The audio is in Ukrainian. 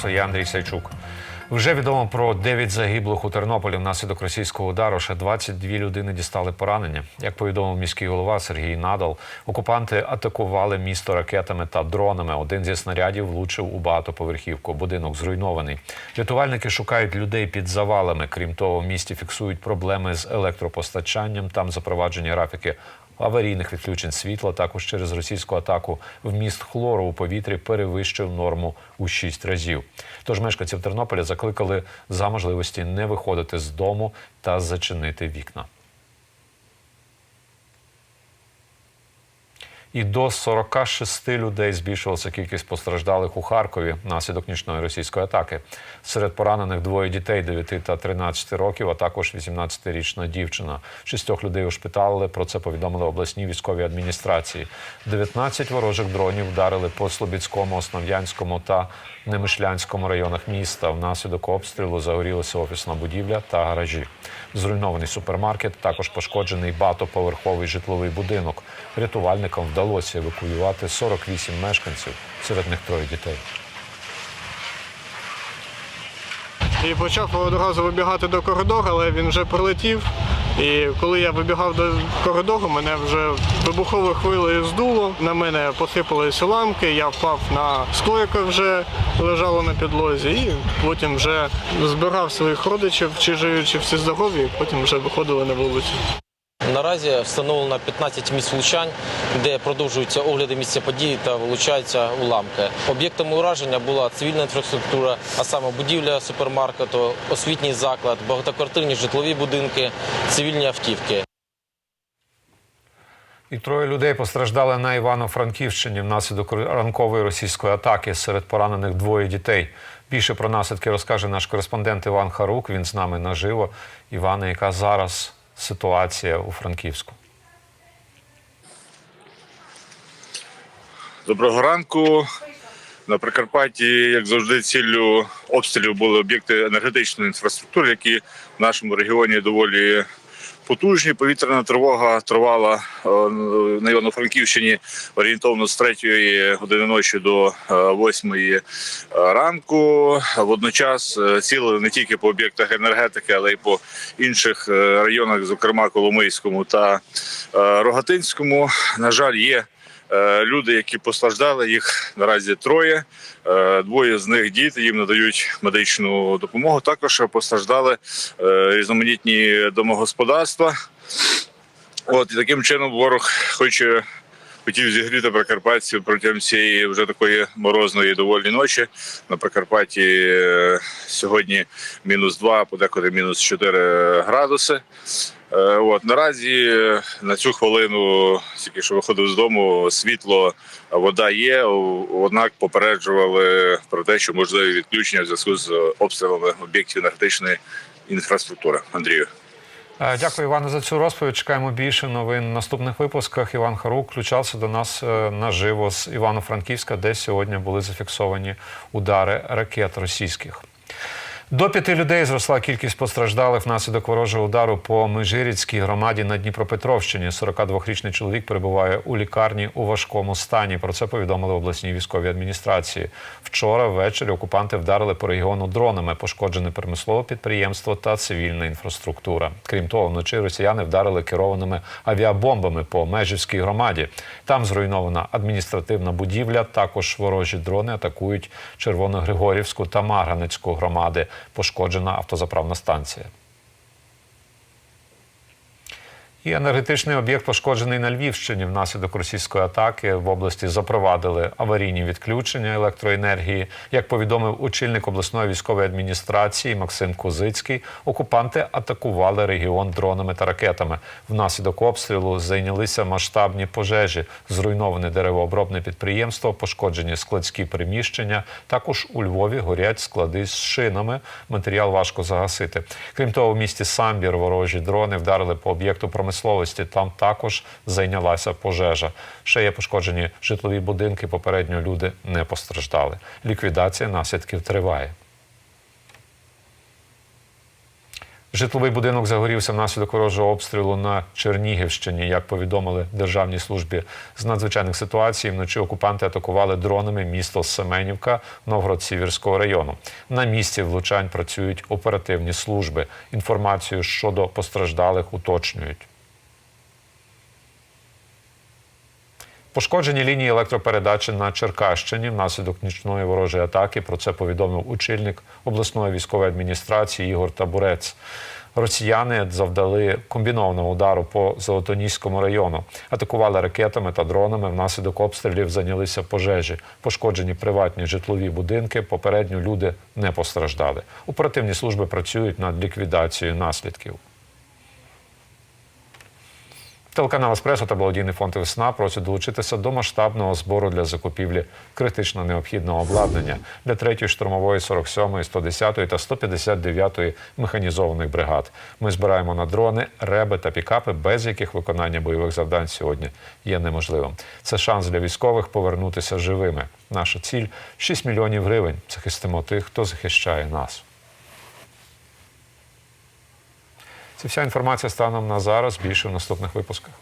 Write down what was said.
Еспресо. Я Андрій Сайчук. Вже відомо про 9 загиблих у Тернополі внаслідок російського удару. Ще 22 людини дістали поранення. Як повідомив міський голова Сергій Надал, окупанти атакували місто ракетами та дронами. Один зі снарядів влучив у багатоповерхівку. Будинок зруйнований. Рятувальники шукають людей під завалами. Крім того, в місті фіксують проблеми з електропостачанням. Там запроваджені графіки аварійних відключень світла. Також через російську атаку вміст хлору у повітрі перевищив норму у 6 разів. Тож мешканців Тернополя закликали за можливості не виходити з дому та зачинити вікна. І до 46 людей збільшилася кількість постраждалих у Харкові внаслідок нічної російської атаки. Серед поранених двоє дітей 9 та 13 років, а також 18-річна дівчина. Шістьох людей ушпиталили. Про це повідомили обласні військові адміністрації. 19 ворожих дронів вдарили по Слобідському, Основ'янському та Немишлянському районах міста. Внаслідок обстрілу загорілася офісна будівля та гаражі. Зруйнований супермаркет, також пошкоджений багатоповерховий житловий будинок. Рятувальникам вдалося евакуювати 48 мешканців, серед них троє дітей. І почав одразу вибігати до коридору, але він вже прилетів. І коли я вибігав до коридору, мене вже вибуховою хвилею здуло. На мене посипалися ламки, я впав на скло, яке вже лежало на підлозі, і потім вже збирав своїх родичів, чи живі, чи всі здорові, і потім вже виходили на вулицю. Наразі встановлено 15 місць влучань, де продовжуються огляди місця події та вилучаються уламки. Об'єктами ураження була цивільна інфраструктура, а саме будівля супермаркету, освітній заклад, багатоквартирні житлові будинки, цивільні автівки. І троє людей постраждали на Івано-Франківщині внаслідок ранкової російської атаки. Серед поранених двоє дітей. Більше про наслідки розкаже наш кореспондент Іван Харук. Він з нами наживо. Іване, яка зараз ситуація у Франківську? Доброго ранку. На Прикарпатті, як завжди, ціллю обстрілів були об'єкти енергетичної інфраструктури, які в нашому регіоні доволі потужні. Повітряна тривога тривала е, на Івано-Франківщині орієнтовно з 3 години ночі до 8 ранку. Водночас ціли не тільки по об'єктах енергетики, але й по інших е, районах, зокрема Коломийському та е, Рогатинському. На жаль, є. Е, Люди, які постраждали, їх наразі троє. Е, Двоє з них діти їм надають медичну допомогу. Також постраждали е, різноманітні домогосподарства. От і таким чином ворог хоче. Хотів зігріти прикарпатців протягом цієї вже такої морозної доволі ночі. На Прикарпатті сьогодні мінус 2, подекуди мінус 4 градуси. Е, От наразі е, на цю хвилину, тільки що виходив з дому, світло, вода є. Однак попереджували про те, що можливі відключення в зв'язку з обстрілами об'єктів енергетичної інфраструктури. Андрію. Е, Дякую, Іване, за цю розповідь. Чекаємо більше новин в наступних випусках. Іван Харук включався до нас наживо з Івано-Франківська, де сьогодні були зафіксовані удари ракет російських. До п'яти людей зросла кількість постраждалих внаслідок ворожого удару по Межиріцькій громаді на Дніпропетровщині. 42-річний чоловік перебуває у лікарні у важкому стані. Про це повідомили обласній військовій адміністрації. Вчора ввечері окупанти вдарили по регіону дронами. Пошкоджене промислове підприємство та цивільна інфраструктура. Крім того, вночі росіяни вдарили керованими авіабомбами по Межівській громаді. Там зруйнована адміністративна будівля. Також ворожі дрони атакують Червоногригорівську та Марганецьку громади. Пошкоджена автозаправна станція. І енергетичний об'єкт пошкоджений на Львівщині. Внаслідок російської атаки в області запровадили аварійні відключення електроенергії. Як повідомив очільник обласної військової адміністрації Максим Козицький, окупанти атакували регіон дронами та ракетами. Внаслідок обстрілу зайнялися масштабні пожежі, зруйноване деревообробне підприємство, пошкоджені складські приміщення. Також у Львові горять склади з шинами. Матеріал важко загасити. Крім того, в місті Самбір ворожі дрони вдарили по об'єкту промисловості. Там також зайнялася пожежа. Ще є пошкоджені житлові будинки. Попередньо люди не постраждали. Ліквідація наслідків триває. Житловий будинок загорівся внаслідок ворожого обстрілу на Чернігівщині. Як повідомили Державній службі з надзвичайних ситуацій, вночі окупанти атакували дронами місто Семенівка Новгород-Сіверського району. На місці влучань працюють оперативні служби. Інформацію щодо постраждалих уточнюють. Пошкоджені лінії електропередачі на Черкащині внаслідок нічної ворожої атаки. Про це повідомив очільник обласної військової адміністрації Ігор Табурець. Росіяни завдали комбінованого удару по Золотоніському району, атакували ракетами та дронами. Внаслідок обстрілів зайнялися пожежі. Пошкоджені приватні житлові будинки. Попередньо люди не постраждали. Оперативні служби працюють над ліквідацією наслідків. Телеканал Еспресо та благодійний фонд Весна просять долучитися до масштабного збору для закупівлі критично необхідного обладнання для 3-ї штурмової, 47-ї, 110-ї та 159-ї механізованих бригад. Ми збираємо на дрони, реби та пікапи, без яких виконання бойових завдань сьогодні є неможливим. Це шанс для військових повернутися живими. Наша ціль 6 мільйонів гривень. Захистимо тих, хто захищає нас. Це вся інформація станом на зараз. Більше в наступних випусках.